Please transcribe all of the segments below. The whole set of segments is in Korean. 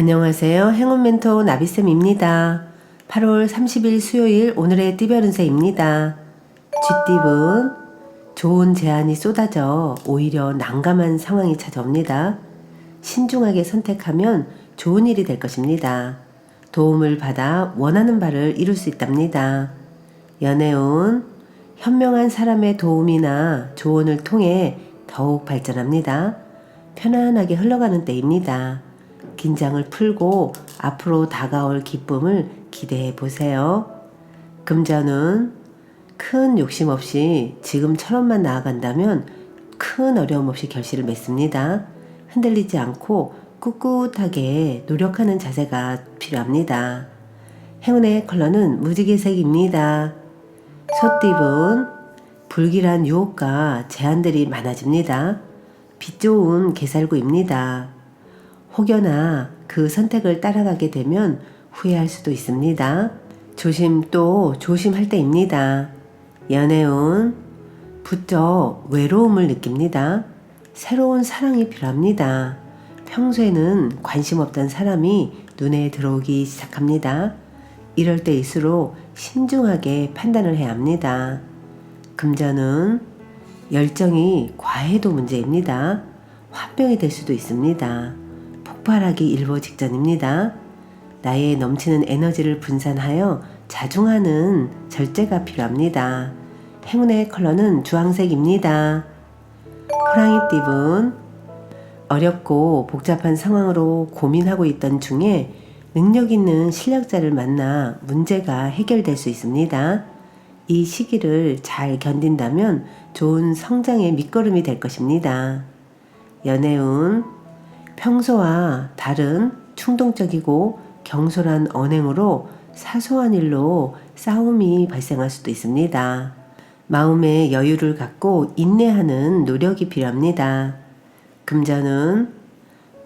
안녕하세요. 행운 멘토 나비쌤입니다. 8월 30일 수요일 오늘의 띠별 운세입니다. 쥐띠분 좋은 제안이 쏟아져 오히려 난감한 상황이 찾아옵니다. 신중하게 선택하면 좋은 일이 될 것입니다. 도움을 받아 원하는 바를 이룰 수 있답니다. 연애운 현명한 사람의 도움이나 조언을 통해 더욱 발전합니다. 편안하게 흘러가는 때입니다. 긴장을 풀고 앞으로 다가올 기쁨을 기대해 보세요. 금전은 큰 욕심 없이 지금처럼만 나아간다면 큰 어려움 없이 결실을 맺습니다. 흔들리지 않고 꿋꿋하게 노력하는 자세가 필요합니다. 행운의 컬러는 무지개색입니다. 소띠분 불길한 유혹과 제한들이 많아집니다. 빛 좋은 개살구입니다. 혹여나 그 선택을 따라가게 되면 후회할 수도 있습니다. 조심 또 조심할 때입니다. 연애운 부쩍 외로움을 느낍니다. 새로운 사랑이 필요합니다. 평소에는 관심 없던 사람이 눈에 들어오기 시작합니다. 이럴 때일수록 신중하게 판단을 해야 합니다. 금전은 열정이 과해도 문제입니다. 화병이 될 수도 있습니다. 폭발하기 일보 직전입니다. 나의 넘치는 에너지를 분산하여 자중하는 절제가 필요합니다. 행운의 컬러는 주황색입니다. 호랑이 띠분 어렵고 복잡한 상황으로 고민하고 있던 중에 능력 있는 실력자를 만나 문제가 해결될 수 있습니다. 이 시기를 잘 견딘다면 좋은 성장의 밑거름이 될 것입니다. 연애운 평소와 다른 충동적이고 경솔한 언행으로 사소한 일로 싸움이 발생할 수도 있습니다. 마음의 여유를 갖고 인내하는 노력이 필요합니다. 금전은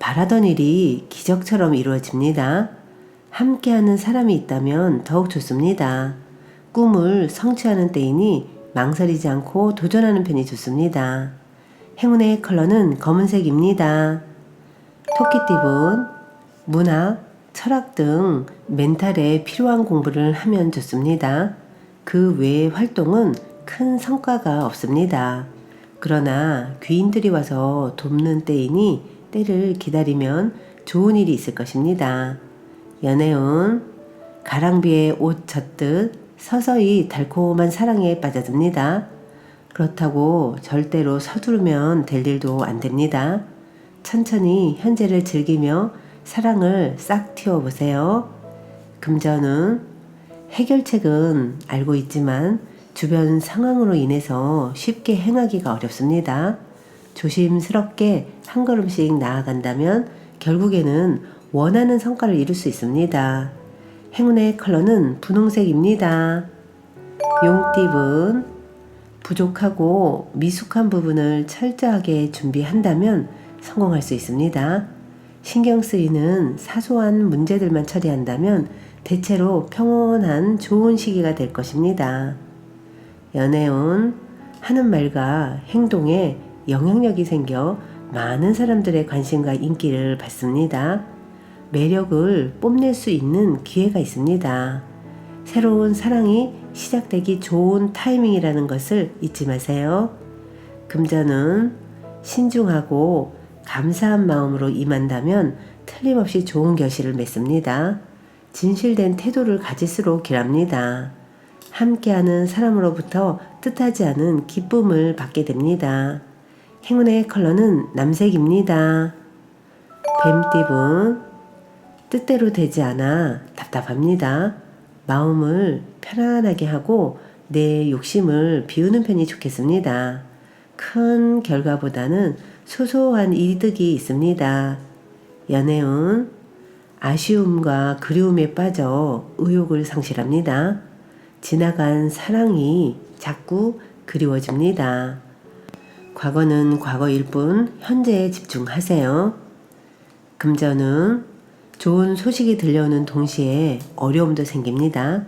바라던 일이 기적처럼 이루어집니다. 함께하는 사람이 있다면 더욱 좋습니다. 꿈을 성취하는 때이니 망설이지 않고 도전하는 편이 좋습니다. 행운의 컬러는 검은색입니다. 토끼띠분, 문학, 철학 등 멘탈에 필요한 공부를 하면 좋습니다. 그 외의 활동은 큰 성과가 없습니다. 그러나 귀인들이 와서 돕는 때이니 때를 기다리면 좋은 일이 있을 것입니다. 연애운 가랑비에 옷 젖듯 서서히 달콤한 사랑에 빠져듭니다. 그렇다고 절대로 서두르면 될 일도 안 됩니다. 천천히 현재를 즐기며 사랑을 싹 틔워보세요. 금전은 해결책은 알고 있지만 주변 상황으로 인해서 쉽게 행하기가 어렵습니다. 조심스럽게 한 걸음씩 나아간다면 결국에는 원하는 성과를 이룰 수 있습니다. 행운의 컬러는 분홍색입니다. 용띠분 부족하고 미숙한 부분을 철저하게 준비한다면 성공할 수 있습니다. 신경 쓰이는 사소한 문제들만 처리한다면 대체로 평온한 좋은 시기가 될 것입니다. 연애운 하는 말과 행동에 영향력이 생겨 많은 사람들의 관심과 인기를 받습니다. 매력을 뽐낼 수 있는 기회가 있습니다. 새로운 사랑이 시작되기 좋은 타이밍이라는 것을 잊지 마세요. 금전은 신중하고 감사한 마음으로 임한다면 틀림없이 좋은 결실을 맺습니다. 진실된 태도를 가질수록 길합니다. 함께하는 사람으로부터 뜻하지 않은 기쁨을 받게 됩니다. 행운의 컬러는 남색입니다. 뱀띠분 뜻대로 되지 않아 답답합니다. 마음을 편안하게 하고 내 욕심을 비우는 편이 좋겠습니다. 큰 결과보다는 소소한 이득이 있습니다. 연애운 아쉬움과 그리움에 빠져 의욕을 상실합니다. 지나간 사랑이 자꾸 그리워집니다. 과거는 과거일 뿐 현재에 집중하세요. 금전은 좋은 소식이 들려오는 동시에 어려움도 생깁니다.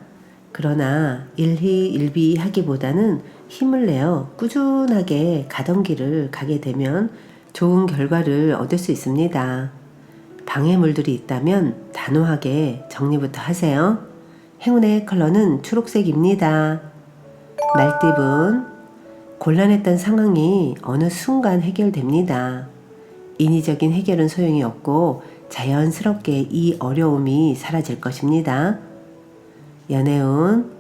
그러나 일희일비하기보다는 힘을 내어 꾸준하게 가던 길을 가게 되면 좋은 결과를 얻을 수 있습니다. 방해물들이 있다면 단호하게 정리부터 하세요. 행운의 컬러는 초록색입니다. 말띠분, 곤란했던 상황이 어느 순간 해결됩니다. 인위적인 해결은 소용이 없고 자연스럽게 이 어려움이 사라질 것입니다. 연애운,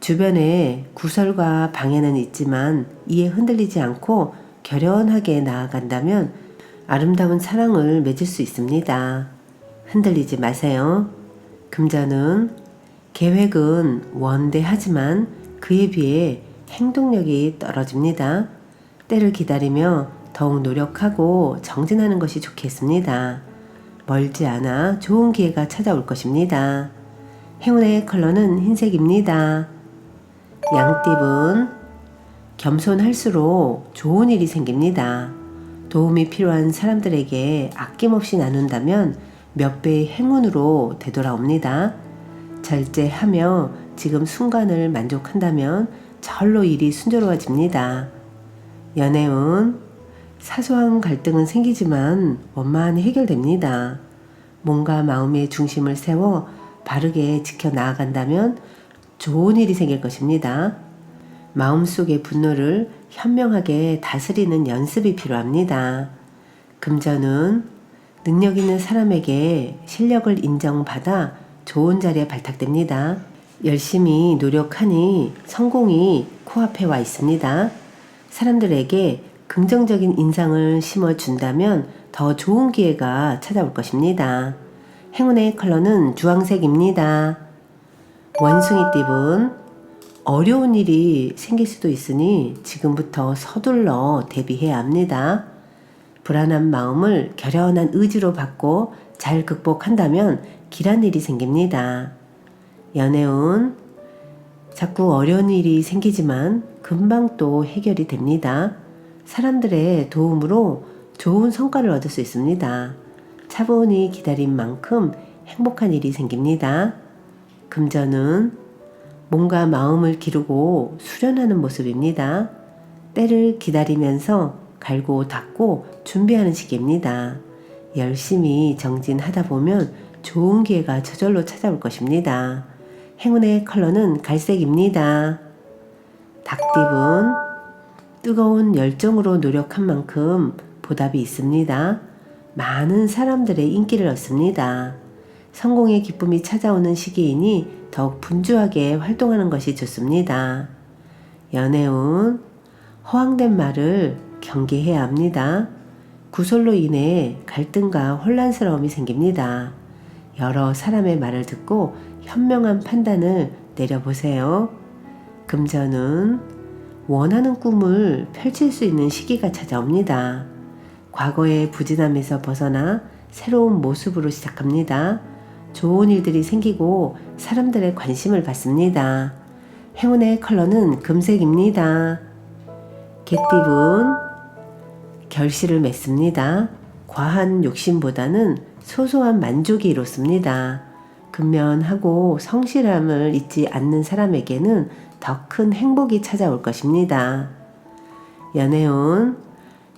주변에 구설과 방해는 있지만 이에 흔들리지 않고 결연하게 나아간다면 아름다운 사랑을 맺을 수 있습니다. 흔들리지 마세요. 금전은 계획은 원대하지만 그에 비해 행동력이 떨어집니다. 때를 기다리며 더욱 노력하고 정진하는 것이 좋겠습니다. 멀지 않아 좋은 기회가 찾아올 것입니다. 행운의 컬러는 흰색입니다. 양띠분 겸손할수록 좋은 일이 생깁니다. 도움이 필요한 사람들에게 아낌없이 나눈다면 몇 배의 행운으로 되돌아옵니다. 절제하며 지금 순간을 만족한다면 절로 일이 순조로워집니다. 연애운 사소한 갈등은 생기지만 원만히 해결됩니다. 몸과 마음의 중심을 세워 바르게 지켜 나아간다면 좋은 일이 생길 것입니다. 마음속의 분노를 현명하게 다스리는 연습이 필요합니다. 금전은 능력 있는 사람에게 실력을 인정받아 좋은 자리에 발탁됩니다. 열심히 노력하니 성공이 코앞에 와 있습니다. 사람들에게 긍정적인 인상을 심어준다면 더 좋은 기회가 찾아올 것입니다. 행운의 컬러는 주황색입니다. 원숭이띠분, 어려운 일이 생길 수도 있으니 지금부터 서둘러 대비해야 합니다. 불안한 마음을 결연한 의지로 받고 잘 극복한다면 길한 일이 생깁니다. 연애운, 자꾸 어려운 일이 생기지만 금방 또 해결이 됩니다. 사람들의 도움으로 좋은 성과를 얻을 수 있습니다. 차분히 기다린 만큼 행복한 일이 생깁니다. 금전은 몸과 마음을 기르고 수련하는 모습입니다. 때를 기다리면서 갈고 닦고 준비하는 시기입니다. 열심히 정진하다 보면 좋은 기회가 저절로 찾아올 것입니다. 행운의 컬러는 갈색입니다. 닭띠분, 뜨거운 열정으로 노력한 만큼 보답이 있습니다. 많은 사람들의 인기를 얻습니다. 성공의 기쁨이 찾아오는 시기이니 더욱 분주하게 활동하는 것이 좋습니다. 연애운, 허황된 말을 경계해야 합니다. 구설로 인해 갈등과 혼란스러움이 생깁니다. 여러 사람의 말을 듣고 현명한 판단을 내려보세요. 금전은 원하는 꿈을 펼칠 수 있는 시기가 찾아옵니다. 과거의 부진함에서 벗어나 새로운 모습으로 시작합니다. 좋은 일들이 생기고 사람들의 관심을 받습니다. 행운의 컬러는 금색입니다. 개띠분, 결실을 맺습니다. 과한 욕심보다는 소소한 만족이 이롭습니다. 근면하고 성실함을 잊지 않는 사람에게는 더 큰 행복이 찾아올 것입니다. 연애운,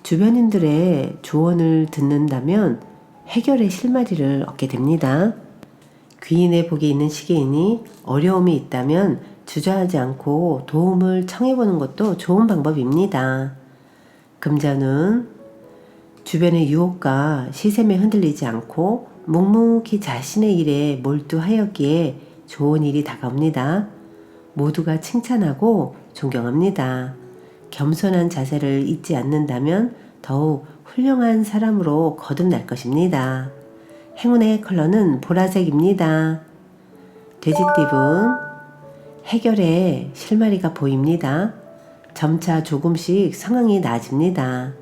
주변인들의 조언을 듣는다면 해결의 실마리를 얻게 됩니다. 귀인의 복이 있는 시기이니 어려움이 있다면 주저하지 않고 도움을 청해보는 것도 좋은 방법입니다. 금전은 주변의 유혹과 시샘에 흔들리지 않고 묵묵히 자신의 일에 몰두하였기에 좋은 일이 다가옵니다. 모두가 칭찬하고 존경합니다. 겸손한 자세를 잊지 않는다면 더욱 훌륭한 사람으로 거듭날 것입니다. 행운의 컬러는 보라색입니다. 돼지띠분, 해결의 실마리가 보입니다. 점차 조금씩 상황이 나아집니다.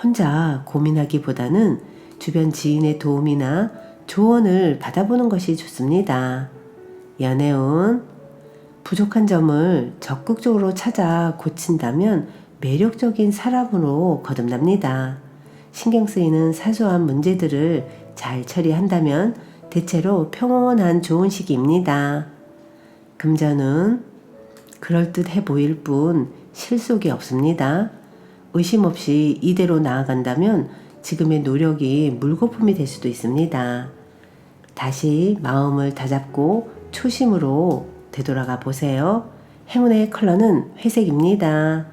혼자 고민하기보다는 주변 지인의 도움이나 조언을 받아보는 것이 좋습니다. 연애운, 부족한 점을 적극적으로 찾아 고친다면 매력적인 사람으로 거듭납니다. 신경 쓰이는 사소한 문제들을 잘 처리한다면 대체로 평온한 좋은 시기입니다. 금전은 그럴듯해 보일 뿐 실속이 없습니다. 의심 없이 이대로 나아간다면 지금의 노력이 물거품이 될 수도 있습니다. 다시 마음을 다잡고 초심으로 되돌아가 보세요. 행운의 컬러는 회색입니다.